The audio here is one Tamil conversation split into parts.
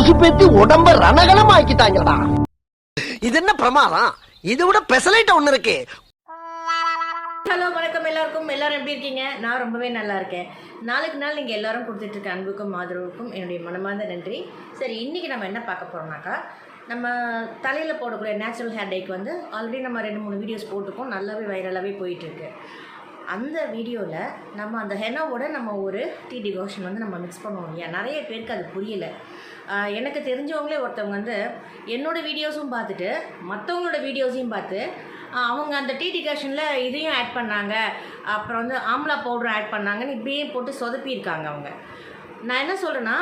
உசுப்பேத்தி உடம்ப ரணகலம் ஆக்கிட்டாங்கடா இது என்ன பிரமாதம்? இது விட பெசலைட் ஒண்ணு இருக்கு. ஹலோ வணக்கம் எல்லாருக்கும். எல்லாரும் எப்படி இருக்கீங்க? நான் ரொம்பவே நல்லா இருக்கேன். நாளுக்கு நாள் நீங்கள் எல்லாரும் கொடுத்துட்டு இருக்க அன்புக்கும் ஆதரவுக்கும் என்னுடைய மனமார்ந்த நன்றி. சரி இன்றைக்கி நம்ம என்ன பார்க்க போகிறோம்னாக்கா நம்ம தலையில் போடக்கூடிய நேச்சுரல் ஹேர் டேக்கு வந்து ஆல்ரெடி நம்ம ரெண்டு மூணு வீடியோஸ் போட்டிருக்கோம். நல்லாவே வைரலாகவே போயிட்டுருக்கு. அந்த வீடியோவில் நம்ம அந்த ஹெனாவோட நம்ம ஒரு டீ டிகாஷன் வந்து நம்ம மிக்ஸ் பண்ணுவோம் இல்லையா? நிறைய பேருக்கு அது புரியல. எனக்கு தெரிஞ்சவங்களே ஒருத்தவங்க வந்து என்னோடய வீடியோஸும் பார்த்துட்டு மற்றவங்களோட வீடியோஸையும் பார்த்து அவங்க அந்த டீ டிகாஷனில் இதையும் ஆட் பண்ணாங்க. அப்புறம் வந்து ஆம்லா பவுடரும் ஆட் பண்ணாங்கன்னு இப்படியே போட்டு சொதப்பியிருக்காங்க அவங்க. நான் என்ன சொல்கிறேன்னா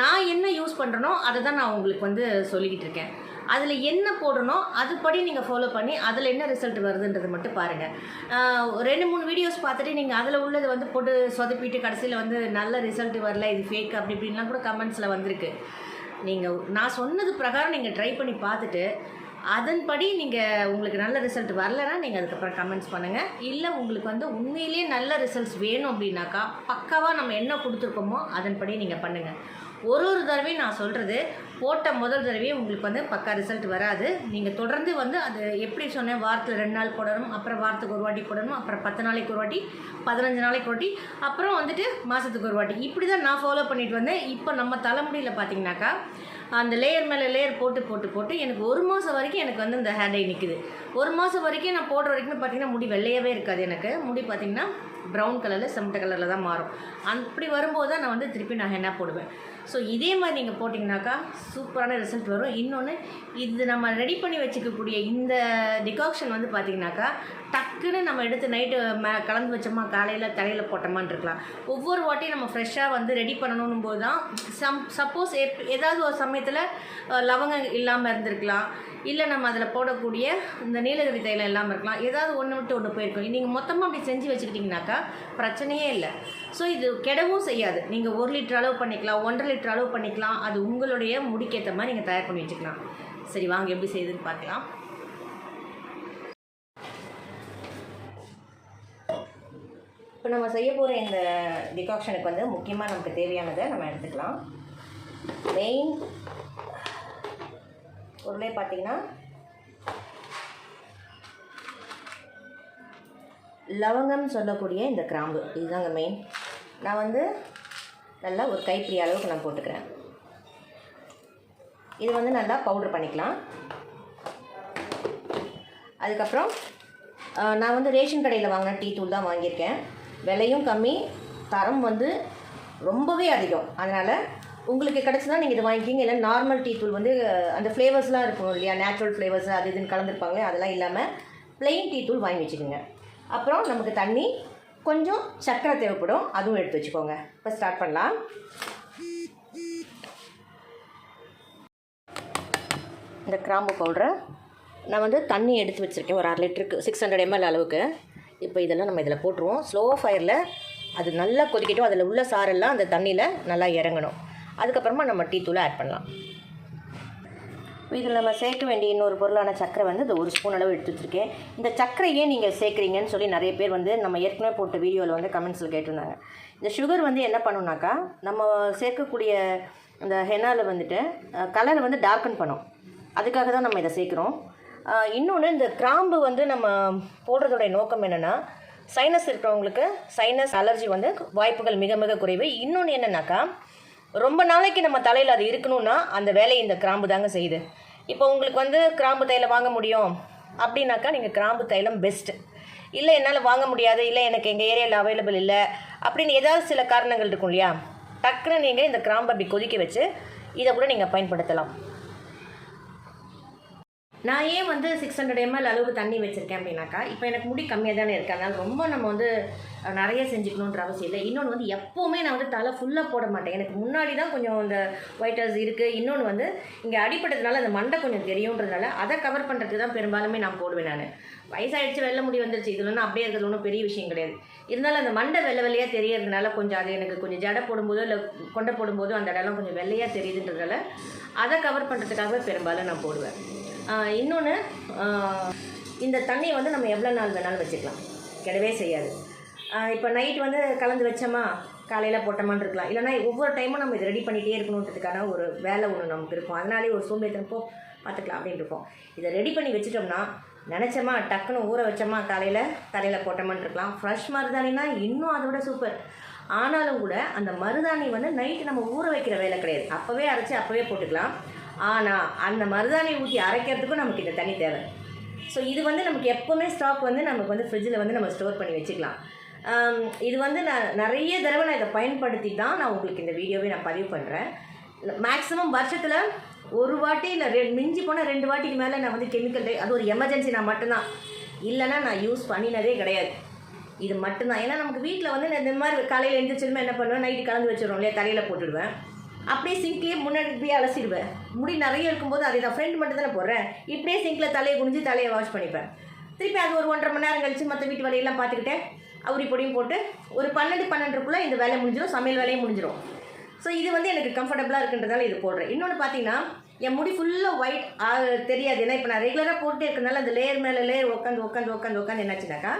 நான் என்ன யூஸ் பண்ணுறனோ அதை தான் நான் உங்களுக்கு வந்து சொல்லிக்கிட்டு இருக்கேன். அதில் என்ன போடணும் அதுபடி நீங்கள் ஃபாலோ பண்ணி அதில் என்ன ரிசல்ட் வருதுன்றது மட்டும் பாருங்கள் ரெண்டு மூணு வீடியோஸ் பார்த்துட்டு நீங்கள் அதில் உள்ளதை வந்து போட்டு சொதப்பிட்டு கடைசியில் வந்து நல்ல ரிசல்ட் வரல இது ஃபேக் அப்படி இப்படின்லாம் கூட கமெண்ட்ஸில் வந்திருக்கு. நீங்கள் நான் சொன்னது பிரகாரம் நீங்கள் ட்ரை பண்ணி பார்த்துட்டு அதன்படி நீங்கள் உங்களுக்கு நல்ல ரிசல்ட் வரலன்னா நீங்கள் அதுக்கப்புறம் கமெண்ட்ஸ் பண்ணுங்கள் இல்லை உங்களுக்கு வந்து உண்மையிலேயே நல்ல ரிசல்ட்ஸ் வேணும் அப்படின்னாக்கா பக்காவாக நம்ம என்ன கொடுத்துருக்கோமோ அதன்படி நீங்கள் பண்ணுங்கள் ஒரு ஒரு தடவையும் நான் சொல்கிறது போட்ட முதல் தடவையும் உங்களுக்கு வந்து பக்கா ரிசல்ட் வராது. நீங்கள் தொடர்ந்து வந்து அது எப்படி சொன்னேன் வாரத்தில் ரெண்டு நாள் போடணும் அப்புறம் வாரத்துக்கு ஒரு வாட்டி போடணும் அப்புறம் பத்து நாளைக்கு ஒரு வாட்டி பதினஞ்சு நாளைக்கு ஒரு வாட்டி அப்புறம் வந்துட்டு மாதத்துக்கு ஒரு வாட்டி. இப்படி தான் நான் ஃபாலோ பண்ணிட்டு வந்தேன். இப்போ நம்ம தலைமுடியில் பார்த்தீங்கன்னாக்கா அந்த லேயர் மேலே லேயர் போட்டு போட்டு போட்டு எனக்கு ஒரு மாதம் வரைக்கும் எனக்கு வந்து இந்த ஹேர் டை நிற்குது ஒரு மாதம் வரைக்கும் நான் போடுற வரைக்கும் பார்த்தீங்கன்னா முடி வெள்ளையாகவே இருக்காது எனக்கு. முடி பார்த்தீங்கன்னா ப்ரௌன் கலரில் செம்மட்ட கலரில் தான் மாறும். அப்படி வரும்போது தான் நான் வந்து திருப்பி நான் என்ன போடுவேன். ஸோ இதே மாதிரி நீங்கள் போட்டிங்கனாக்கா சூப்பரான ரிசல்ட் வரும். இன்னொன்று இது நம்ம ரெடி பண்ணி வச்சுக்கக்கூடிய இந்த டிகாக்ஷன் வந்து பார்த்தீங்கன்னாக்கா டக்குன்னு நம்ம எடுத்து நைட்டு மே கலந்து வச்சோமா காலையில் தலையில் போட்டோமான்னு இருக்கலாம் ஒவ்வொரு வாட்டியும் நம்ம ஃப்ரெஷ்ஷாக வந்து ரெடி பண்ணணும் போது தான் சம் சப்போஸ் எப் ஏதாவது ஒரு சமயத்தில் லவங்கம் இல்லாமல் இருந்திருக்கலாம். இல்லை நம்ம அதில் போடக்கூடிய இந்த நீலகிரி தைலம் இல்லாமல் இருக்கலாம். ஏதாவது ஒன்று விட்டு ஒன்று போயிருக்கோம். நீங்கள் மொத்தமாக அப்படி செஞ்சு வச்சுக்கிட்டிங்கனாக்கா பிரச்சனையே இல்லை. ஸோ இது கெடவும் செய்யாது. நீங்கள் ஒரு லிட்டர் அளவு பண்ணிக்கலாம் ஒன்றரை லிட்டர் அளவு பண்ணிக்கலாம். அது உங்களுடைய முடிக்கேற்ற மாதிரி நீங்கள் தயார் பண்ணி வச்சுக்கலாம். சரி வாங்க எப்படி செய்யுதுன்னு பார்க்கலாம். இப்போ நம்ம செய்ய போகிற இந்த டிகாக்ஷனுக்கு வந்து முக்கியமாக நமக்கு தேவையானதை நம்ம எடுத்துக்கலாம். மெயின் பொருளே பார்த்தீங்கன்னா லவங்கம் சொல்லக்கூடிய இந்த கிராம்பு. இதுதாங்க மெயின் நான் வந்து நல்லா ஒரு கைப்பிடி அளவுக்கு நான் போட்டுக்கிறேன். இது வந்து நல்லா பவுட்ரு பண்ணிக்கலாம். அதுக்கப்புறம் நான் வந்து ரேஷன் கடையில் வாங்கின டீ தூள் தான் வாங்கியிருக்கேன். விலையும் கம்மி தரம் வந்து ரொம்பவே அதிகம். அதனால் உங்களுக்கு கிடச்சுன்னா நீங்கள் இது வாங்கிக்கிங்க. இல்லை நார்மல் டீ தூள் வந்து அந்த ஃப்ளேவர்ஸ்லாம் இருக்கும் இல்லையா? நேச்சுரல் ஃப்ளேவர்ஸ் அது இதுன்னு கலந்துருப்பாங்களே அதெல்லாம் இல்லாமல் plain டீ தூள் வாங்கி வச்சுக்கோங்க. அப்புறம் நமக்கு தண்ணி கொஞ்சம் சர்க்கரை தேவைப்படும். அதுவும் எடுத்து வச்சுக்கோங்க. இப்போ ஸ்டார்ட் பண்ணலாம். இந்த கிராம்பு பவுடரை நான் வந்து தண்ணி எடுத்து வச்சுருக்கேன். ஒரு அரை லிட்டருக்கு சிக்ஸ் ஹண்ட்ரட் எம்எல் அளவுக்கு. இப்போ இதெல்லாம் நம்ம இதில் போட்டுருவோம். ஸ்லோ ஃபயரில் அது நல்லா கொதிக்கட்டும். அதில் உள்ள சாரெல்லாம் அந்த தண்ணியில் நல்லா இறங்கணும். அதுக்கப்புறமா நம்ம டீ தூளை ஆட் பண்ணலாம். இதில் நம்ம சேர்க்க வேண்டிய இன்னொரு பொருளான சர்க்கரை வந்து இது ஒரு ஸ்பூன் அளவு எடுத்து வச்சுருக்கேன். இந்த சர்க்கரை நீங்கள் சேர்க்குறீங்கன்னு சொல்லி நிறைய பேர் வந்து நம்ம ஏற்கனவே போட்ட வீடியோவில் வந்து கமெண்ட்ஸில் கேட்டிருந்தாங்க. இந்த சுகர் வந்து என்ன பண்ணுனாக்கா நம்ம சேர்க்கக்கூடிய இந்த ஹெனாவில் வந்துட்டு கலரை வந்து டார்க்கன் பண்ணும். அதுக்காக தான் நம்ம இதை சேர்க்குறோம். இன்னொன்று இந்த கிராம்பு வந்து நம்ம போடுறதோடைய நோக்கம் என்னென்னா சைனஸ் இருக்கிறவங்களுக்கு சைனஸ் அலர்ஜி வந்து வாய்ப்புகள் மிக மிக குறைவு. இன்னொன்று என்னென்னாக்கா ரொம்ப நாளைக்கு நம்ம தலையில் அது இருக்கணும்னா அந்த வேலையை இந்த கிராம்பு தாங்க செய்யுது. இப்போ உங்களுக்கு வந்து கிராம்பு தைலம் வாங்க முடியும். அப்படின்னாக்கா நீங்கள் கிராம்பு தைலம் பெஸ்ட்டு இல்லை என்னால் வாங்க முடியாது. இல்லை எனக்கு எங்கள் ஏரியாவில் அவைலபிள் இல்லை. அப்படின்னு ஏதாவது சில காரணங்கள் இருக்கும் இல்லையா? டக்குன்னு நீங்கள் இந்த கிராம்பை அப்படி கொதிக்க வச்சு இதை கூட நீங்கள் பயன்படுத்தலாம். நான் ஏன் வந்து சிக்ஸ் ஹண்ட்ரட் எம்எல் அளவுக்கு தண்ணி வச்சுருக்கேன் அப்படின்னாக்கா இப்போ எனக்கு முடி கம்மியாக தானே இருக்கு. அதனால் ரொம்ப நம்ம வந்து நிறைய செஞ்சுக்கணுன்ற அவசியம் இல்லை. இன்னொன்று வந்து எப்போவுமே நான் வந்து தலை ஃபுல்லாக போட மாட்டேன். எனக்கு முன்னாடி தான் கொஞ்சம் இந்த ஹவுஸ் இருக்குது இன்னொன்று வந்து இங்கே அடிப்பட்டதுனால அந்த மண்டை கொஞ்சம் தெரியுன்றதுனால அதை கவர் பண்ணுறதுக்கு தான் பெரும்பாலுமே நான் போடுவேன் நான். வயசாகிடுச்சு வெள்ளை முடி வந்துருச்சு. இதில் ஒன்றும் அப்படியே இருக்கிறது ஒன்றும் பெரிய விஷயம் கிடையாது. இருந்தாலும் அந்த மண்டை வெள்ளை வெள்ளையாக தெரியறதுனால கொஞ்சம் அது எனக்கு கொஞ்சம் ஜடை போடும்போதோ இல்லை கொண்டை போடும்போதோ அந்த இடம்லாம் கொஞ்சம் வெள்ளையாக தெரியுதுன்றதுனால அதை கவர் பண்ணுறதுக்காகவே பெரும்பாலும் நான் போடுவேன். இன்னொன்று இந்த தண்ணியை வந்து நம்ம எவ்வளோ நாள் வேணாலும் வச்சுக்கலாம். கிடவே செய்யாது. இப்போ நைட் வந்து கலந்து வச்சோமா? காலையில் போட்டோமான்னு இருக்கலாம். இல்லைனா ஒவ்வொரு டைமும் நம்ம இதை ரெடி பண்ணிகிட்டே இருக்கணுன்றதுக்கான ஒரு வேலை ஒன்று நமக்கு இருக்கும். அதனாலே ஒரு சோம்பேத்தனப்போ பார்த்துக்கலாம் அப்படின்னு இருக்கும். இதை ரெடி பண்ணி வச்சுட்டோம்னா நினச்சோமா டக்குன்னு ஊற வச்சோமா? காலையில் தலையில் போட்டோமான்னு இருக்கலாம். ஃப்ரெஷ் மருதாணினா இன்னும் அதை விட சூப்பர் ஆனாலும் கூட அந்த மருதாணி வந்து நைட்டு நம்ம ஊற வைக்கிற வேலை கிடையாது. அப்போவே அரைச்சி அப்போவே போட்டுக்கலாம். ஆனால் அந்த மருதாணி ஊற்றி அரைக்கிறதுக்கும் நமக்கு இந்த தண்ணி தேவை. ஸோ இது வந்து நமக்கு எப்போவுமே ஸ்டாக் வந்து நமக்கு வந்து ஃப்ரிட்ஜில் வந்து நம்ம ஸ்டோர் பண்ணி வச்சுக்கலாம். இது வந்து நான் நிறைய தடவை நான் இதை பயன்படுத்தி தான் நான் உங்களுக்கு இந்த வீடியோவே நான் பதிவு பண்ணுறேன் மேக்ஸிமம் வருஷத்தில் ஒரு வாட்டி இல்லை ரெண்டு மிஞ்சி போனால் ரெண்டு வாட்டிக்கு மேலே நான் வந்து கெமிக்கல் அது ஒரு எமர்ஜென்சி நான் மட்டும்தான். இல்லைன்னா நான் யூஸ் பண்ணினதே கிடையாது. இது மட்டும்தான். ஏன்னா நமக்கு வீட்டில் வந்து நான் இந்த மாதிரி காலையில் எழுந்திரிச்சதுமே என்ன பண்ணுவேன்? நைட்டு கலந்து வச்சிடுறோம் இல்லையா? தலையில் போட்டுடுவேன். அப்படியே சிங்க்லேயே முன்னாடி இப்படியே அலசிடுவேன். முடி நிறைய இருக்கும்போது அதை நான் ஃப்ரெண்ட் மட்டும் தானே போடுறேன். இப்படியே சிங்கில் தலையை குனிஞ்சு தலையை வாஷ் பண்ணிப்பேன். திருப்பி அது ஒரு ஒன்றரை மணி நேரம் கழிச்சு மற்ற வீட்டு வேலையெல்லாம் பார்த்துக்கிட்டே அவரி பொடியும் போட்டு ஒரு பன்னெண்டு பன்னெண்டுக்குள்ளே இந்த வேலை முடிஞ்சிடும் சமையல் வேலையும் முடிஞ்சிடும் ஸோ இது வந்து எனக்கு கம்ஃபர்டபுளாக இருக்குன்றதால இது போடுறேன். இன்னொன்று பார்த்தீங்கன்னா என் முடி ஃபுல்லாக ஒயிட் தெரியாது. ஏன்னா இப்போ நான் ரெகுலராக போட்டு இருக்கனால அந்த லேயர் மேலே லேயர் உட்காந்து உட்காந்து உட்காந்து உட்காந்து என்னாச்சுனாக்கா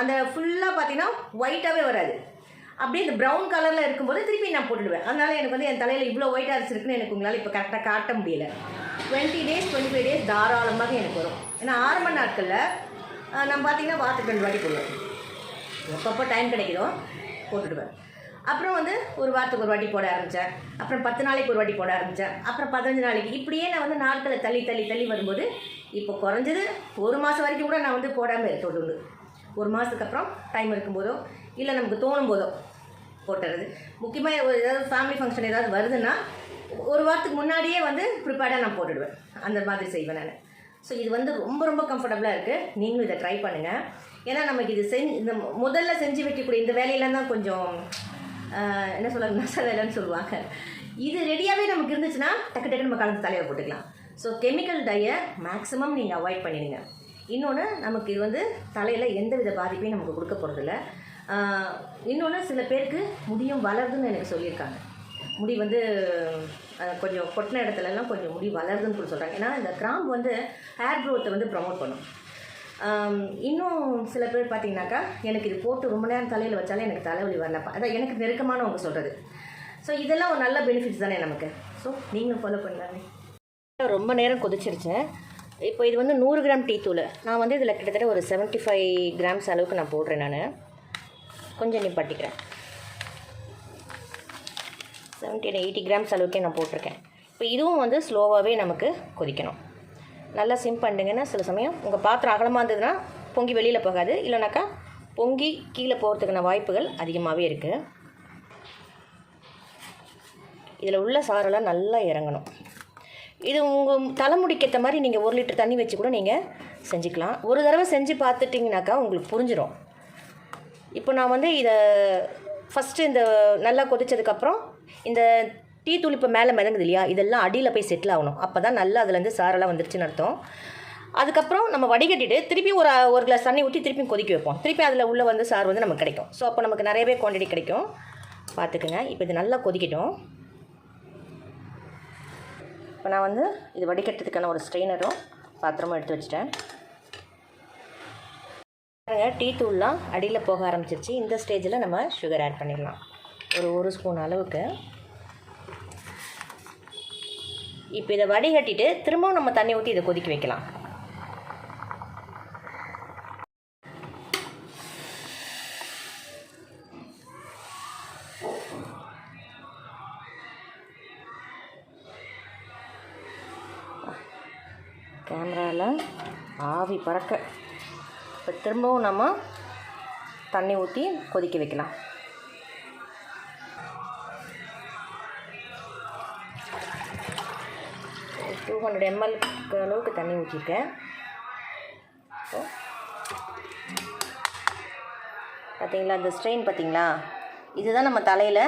அந்த ஃபுல்லாக பார்த்தீங்கன்னா ஒயிட்டாகவே வராது. அப்படியே இந்த ப்ரௌன் கலரில் இருக்கும்போது திருப்பி நான் போட்டுடுவேன். அதனால் எனக்கு வந்து என் தலையில் இவ்வளோ ஒயிட் இருக்குன்னு எனக்கு உங்களால் இப்போ கரெக்டாக காட்ட முடியல. Twenty days twenty five days தாராளமாக எனக்கு வரும். ஏன்னா ஆரம்ப நாட்களில் நான் பார்த்தீங்கன்னா வாரத்துக்கு ரெண்டு வாட்டி போடுவேன். எப்பப்போ டைம் கிடைக்குதோ போட்டுடுவேன். அப்புறம் வந்து ஒரு வாரத்துக்கு ஒரு வாட்டி போட ஆரம்பித்தேன் அப்புறம் பத்து நாளைக்கு ஒரு வாட்டி போட ஆரம்பித்தேன் அப்புறம் பதினஞ்சு நாளைக்கு இப்படியே நான் வந்து நாட்களை தள்ளி தள்ளி தள்ளி வரும்போது இப்போ குறைஞ்சது ஒரு மாதம் வரைக்கும் கூட நான் வந்து போடாமல் இருக்க ஒரு மாதத்துக்கு அப்புறம் டைம் இருக்கும்போதோ இல்லை நமக்கு தோணும் போதோ போட்டுறது. முக்கியமாக ஒரு ஏதாவது ஃபேமிலி ஃபங்க்ஷன் ஏதாவது வருதுன்னா ஒரு வாரத்துக்கு முன்னாடியே வந்து ப்ரிப்பேர்டாக நான் போட்டுடுவேன். அந்த மாதிரி செய்வேன் நான். ஸோ இது வந்து ரொம்ப ரொம்ப கம்ஃபர்டபுளாக இருக்குது நீங்களும் இதை ட்ரை பண்ணுங்கள் ஏன்னா நமக்கு இது செஞ்சு இந்த முதல்ல செஞ்சு வைக்கக்கூடிய இந்த வேலையெல்லாம் தான் கொஞ்சம் என்ன சொல்ல நச வேலைன்னு சொல்லுவாங்க. இது ரெடியாகவே நமக்கு இருந்துச்சுன்னா டக்கு டக்கு நம்ம கலந்து தலையில் போட்டுக்கலாம். ஸோ கெமிக்கல் டையை மேக்ஸிமம் நீங்கள் அவாய்ட் பண்ணிடுங்க. இன்னொன்று நமக்கு இது வந்து தலையில் எந்த வித பாதிப்பையும் நமக்கு கொடுக்க போகிறதில்ல இன்னொன்று சில பேருக்கு முடியும் வளருதுன்னு எனக்கு சொல்லியிருக்காங்க. முடி வந்து கொஞ்சம் கொட்டின இடத்துலலாம் கொஞ்சம் முடி வளருதுன்னு கூட சொல்கிறாங்க ஏன்னா இந்த கிராம்பு வந்து ஹேர் க்ரோத்தை வந்து ப்ரமோட் பண்ணும். இன்னும் சில பேர் பார்த்தீங்கன்னாக்கா எனக்கு இது போட்டு ரொம்ப நேரம் தலையில் வச்சாலே எனக்கு தலைவலி வரலப்பா. அதான் எனக்கு நெருக்கமானவங்க சொல்கிறது ஸோ இதெல்லாம் ஒரு நல்ல பெனிஃபிட்ஸ் தானே நமக்கு. ஸோ நீங்களும் ஃபாலோ பண்ணலாமே ரொம்ப நேரம் கொதிச்சிருச்சு. இப்போ இது வந்து நூறு கிராம் டீ தூள். நான் வந்து இதில் கிட்டத்தட்ட ஒரு 75 ஃபைவ் கிராம்ஸ் அளவுக்கு நான் போடுறேன் நான். கொஞ்சம் நிப்பாட்டிக்கிறேன். செவன்டீன் எயிட்டி கிராம்ஸ் அளவுக்கே நான் போட்டிருக்கேன். இப்போ இதுவும் வந்து ஸ்லோவாகவே நமக்கு கொதிக்கணும். நல்லா சிம் பண்ணுங்கன்னா சில சமயம் உங்கள் பாத்திரம் அகலமாக இருந்ததுன்னா பொங்கி வெளியில் போகாது. இல்லைனாக்கா பொங்கி கீழே போகிறதுக்கான வாய்ப்புகள் அதிகமாகவே இருக்குது இதில் உள்ள சாரெல்லாம் நல்லா இறங்கணும். இது உங்கள் தலைமுடிக்கு ஏற்ற மாதிரி நீங்கள் ஒரு லிட்டர் தண்ணி வச்சு கூட நீங்கள் செஞ்சுக்கலாம். ஒரு தடவை செஞ்சு பார்த்துட்டிங்கனாக்கா உங்களுக்கு புரிஞ்சிடும் இப்போ நான் வந்து இதை ஃபஸ்ட்டு இந்த நல்லா கொதித்ததுக்கப்புறம் இந்த டீ துளிப்பு மேலே மிதங்குது இல்லையா இதெல்லாம் அடியில் போய் செட்டில் ஆகணும். அப்போ தான் நல்லா அதுலேருந்து சாரெல்லாம் வந்துருச்சுன்னு அர்த்தம். அதுக்கப்புறம் நம்ம வடிகட்டிட்டு திருப்பி ஒரு ஒரு கிளாஸ் தண்ணி ஊற்றி திருப்பி கொதிக்க வைப்போம். திருப்பி அதில் உள்ளே வந்து சாறு வந்து நமக்கு கிடைக்கும். ஸோ அப்போ நமக்கு நிறையவே குவான்டிட்டி கிடைக்கும். பார்த்துக்குங்க. இப்போ இது நல்லா கொதிக்கட்டும். இப்போ நான் வந்து இது வடிகட்டுறதுக்கான ஒரு ஸ்ட்ரெயினரும் பாத்திரமும் எடுத்து வச்சிட்டேன். டீ தூள்லாம் அடியில் போக ஆரம்பிச்சிருச்சு. இந்த ஸ்டேஜில் நம்ம சுகர் ஆட் பண்ணிடலாம். ஒரு ஒரு ஸ்பூன் அளவுக்கு. இப்போ இதை வடிகட்டிட்டு திரும்பவும் நம்ம தண்ணி ஊற்றி இதை கொதிக்க வைக்கலாம். கேமராவில் ஆவி பறக்க. திரும்பவும் நம்ம தண்ணி ஊற்றி கொதிக்க வைக்கலாம். டூ ஹண்ட்ரட் எம்எல் அளவுக்கு தண்ணி ஊற்றிருக்கேன் இப்போ பார்த்தீங்களா இந்த ஸ்ட்ரெயின் பார்த்தீங்களா இதுதான் நம்ம தலையில்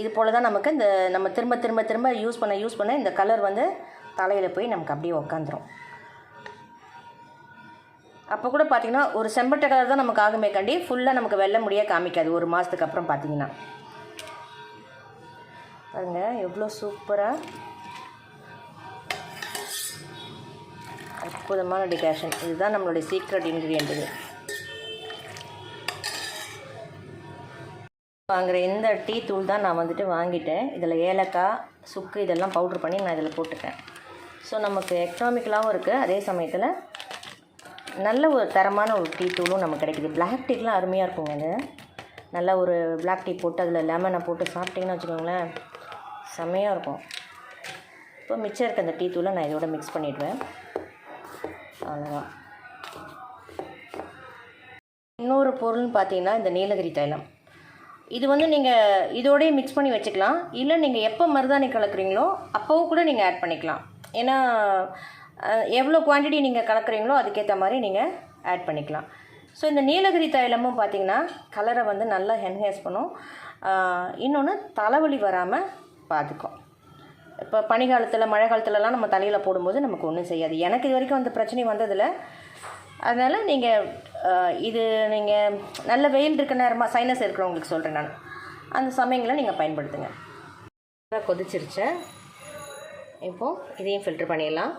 இது போல் தான் நமக்கு இந்த நம்ம திரும்ப திரும்ப திரும்ப யூஸ் பண்ண யூஸ் பண்ண இந்த கலர் வந்து தலையில் போய் நமக்கு அப்படியே உக்காந்துரும். அப்போ கூட பார்த்தீங்கன்னா ஒரு செம்பட்டை கலர் தான் நமக்கு ஆகுமே கண்டி ஃபுல்லாக நமக்கு வெள்ளை முடியாக காமிக்காது. ஒரு மாதத்துக்கு அப்புறம் பார்த்தீங்கன்னா பாருங்க எவ்வளோ சூப்பராக அற்புதமான டிகாஷன் இதுதான் நம்மளுடைய சீக்ரெட் இன்க்ரீடியன்ட் இது. வாங்குகிற இந்த டீ தூள் தான் நான் வந்துட்டு வாங்கிட்டேன். இதில் ஏலக்காய் சுக்கு இதெல்லாம் பவுட்ரு பண்ணி நான் இதில் போட்டுட்டேன். ஸோ நமக்கு எக்கனாமிக்கலாகவும் இருக்குது அதே சமயத்தில் நல்ல ஒரு தரமான ஒரு டீ தூளும் நமக்கு கிடைக்குது. பிளாக் டீக்கெலாம் அருமையாக இருக்குங்க அது நல்லா ஒரு பிளாக் டீ போட்டு அதில் லெமனை போட்டு சாப்பிட்டிங்கன்னு வச்சுக்கோங்களேன் செம்மையாக இருக்கும். இப்போ மிச்சம் இருக்க அந்த டீ தூளை நான் இதோட மிக்ஸ் பண்ணிவிடுவேன் அவ்வளோதான் இன்னொரு பொருள்னு பார்த்தீங்கன்னா இந்த நீலகிரி தைலம். இது வந்து நீங்கள் இதோடய மிக்ஸ் பண்ணி வச்சுக்கலாம். இல்லை நீங்கள் எப்போ மருதாணி கலக்குறீங்களோ அப்போவும் கூட நீங்கள் ஆட் பண்ணிக்கலாம். ஏன்னா எவ்வளோ குவான்டிட்டி நீங்கள் கலக்குறீங்களோ அதுக்கேற்ற மாதிரி நீங்கள் ஆட் பண்ணிக்கலாம். ஸோ இந்த நீலகிரி தைலமும் பார்த்தீங்கன்னா கலரை வந்து நல்லா என்ஹேஸ் பண்ணும். இன்னொன்று தலைவலி வராமல் பார்த்துக்கும் இப்போ பனி காலத்தில் மழை காலத்துலலாம் நம்ம தலையில் போடும்போது நமக்கு ஒன்றும் செய்யாது. எனக்கு இது வரைக்கும் அந்த பிரச்சனை வந்ததில்லை. அதனால் நீங்கள் இது நீங்கள் நல்ல வெயில் இருக்க நேரமாக சைனஸ் இருக்கிறவங்களுக்கு சொல்கிறேன் நான். அந்த சமயங்களை நீங்கள் பயன்படுத்துங்க. நல்லா இப்போது இதையும் ஃபில்ட்ரு பண்ணிடலாம்.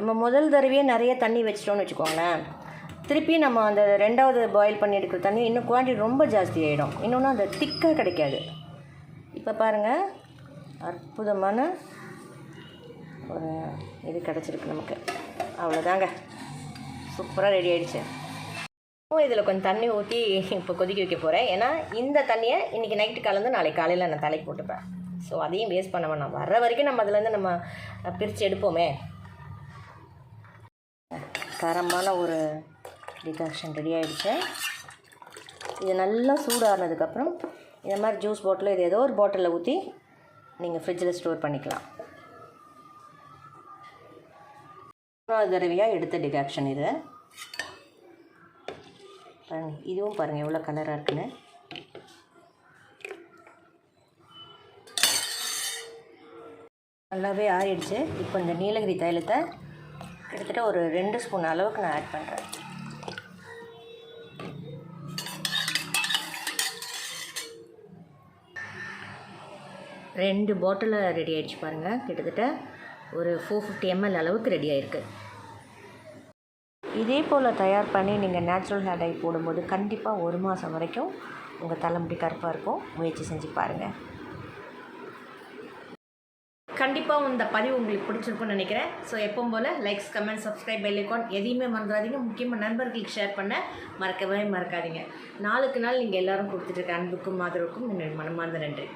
நம்ம முதல் தடவையே நிறைய தண்ணி வச்சிட்டோம்னு வச்சுக்கோங்களேன். திருப்பி நம்ம அந்த ரெண்டாவது பாயில் பண்ணி எடுக்கிற தண்ணி இன்னும் குவான்டிட்டி ரொம்ப ஜாஸ்தி ஆகிடும் இன்னொன்று அந்த திக்காக கிடைக்காது. இப்போ பாருங்கள் அற்புதமான ஒரு இது கிடச்சிருக்கு நமக்கு. அவ்வளோதாங்க சூப்பராக ரெடி ஆகிடுச்சு இதில் கொஞ்சம் தண்ணி ஊற்றி இப்போ கொதிக்க வைக்க போகிறேன் ஏன்னா இந்த தண்ணியை இன்றைக்கி நைட்டு கலந்து நாளைக்கு காலையில் நான் தலைக்கு போட்டுப்பேன். ஸோ அதையும் வேஸ்ட் பண்ண வேணாம். வர்ற வரைக்கும் நம்ம அதுலேருந்து நம்ம பிரித்து எடுப்போமே. தரமான ஒரு டிகாக்ஷன் ரெடி ஆகிடுச்சு இது நல்லா சூடானதுக்கப்புறம் இந்த மாதிரி ஜூஸ் பாட்டில் இது ஏதோ ஒரு பாட்டிலில் ஊற்றி நீங்கள் ஃப்ரிட்ஜில் ஸ்டோர் பண்ணிக்கலாம். மூணாவது தடவையாக எடுத்த டிகாக்ஷன் இது. பாருங்க இதுவும் பாருங்கள் எவ்வளோ கலராக இருக்குன்னு. நல்லாவே ஆறிடுச்சு. இப்போ இந்த நீலகிரி தைலத்தை கிட்டத்தட்ட ஒரு ரெண்டு ஸ்பூன் அளவுக்கு நான் ஆட் பண்ணுறேன் ரெண்டு பாட்டிலில் ரெடி ஆகிடுச்சு பாருங்கள் கிட்டத்தட்ட ஒரு ஃபோர் ஃபிஃப்டி எம்எல் அளவுக்கு ரெடி ஆகிருக்கு இதே போல் தயார் பண்ணி நீங்கள் நேச்சுரல் ஹேர் டை போடும்போது கண்டிப்பாக ஒரு மாதம் வரைக்கும் உங்கள் தலைமுடி கருப்பாக இருக்கும். முயற்சி செஞ்சு பாருங்கள் கண்டிப்பாக இந்த பதிவு உங்களுக்கு பிடிச்சிருக்கும்னு நினைக்கிறேன். ஸோ எப்பவும் போல் likes comment subscribe bell icon எதையுமே மறந்துடாதீங்க. முக்கியமாக நண்பர்களுக்கு ஷேர் பண்ண மறக்கவே மறக்காதீங்க. நாளுக்கு நாள் நீங்கள் எல்லோரும் கொடுத்துட்டு இருக்க அன்புக்கும் ஆதரவுக்கும் என்னுடைய மனமார்ந்த நன்றி.